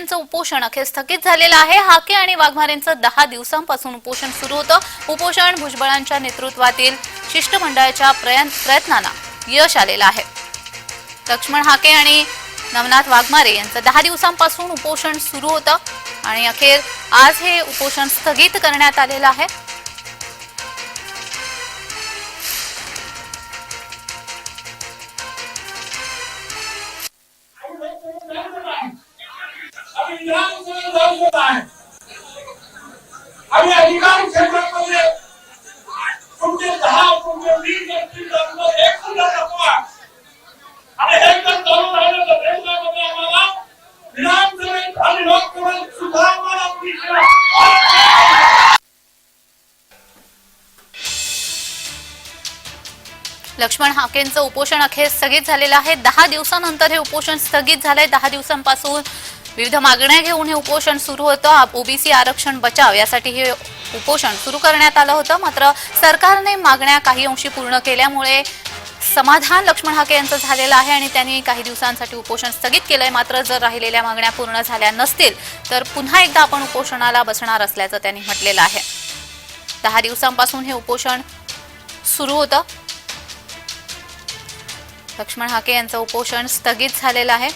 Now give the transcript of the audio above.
यांचं उपोषण अखेर स्थगित झालेलं आहे. हाके आणि वाघमारेंचं दहा दिवसांपासून उपोषण सुरू होतं. उपोषण भुजबळांच्या नेतृत्वातील शिष्टमंडळाच्या प्रयत्नांना यश आलेलं आहे. लक्ष्मण हाके आणि नवनाथ वाघमारे यांचं दहा दिवसांपासून उपोषण सुरू होतं. आणि अखेर आज हे उपोषण स्थगित करण्यात आलेलं आहे. आम्ही विधानसभेत जाऊ आहे आम्ही अधिकार क्षेत्रामध्ये तुमचे दहा तुमचे वीस एक सुद्धा आणि हे जर चालू राहिलं तर आम्हाला विधानसभेत आणि लोकसभेत सुद्धा आम्हाला लक्ष्मण हाकेंचं उपोषण अखेर स्थगित झालेलं आहे. दहा दिवसानंतर हे उपोषण स्थगित झालंय. दहा दिवसांपासून विविध मागण्या घेऊन हे उपोषण सुरू होतं. ओबीसी आरक्षण बचाव यासाठी हे उपोषण सुरू करण्यात आलं होतं. मात्र सरकारने मागण्या काही अंशी पूर्ण केल्यामुळे समाधान लक्ष्मण हाके यांचं झालेलं आहे आणि त्यांनी काही दिवसांसाठी उपोषण स्थगित केलंय. मात्र जर राहिलेल्या मागण्या पूर्ण झाल्या नसतील तर पुन्हा एकदा आपण उपोषणाला बसणार असल्याचं त्यांनी म्हटलेलं आहे. दहा दिवसांपासून हे उपोषण सुरू होतं. लक्ष्मण हाके यांचं उपोषण स्थगित झालेलं आहे.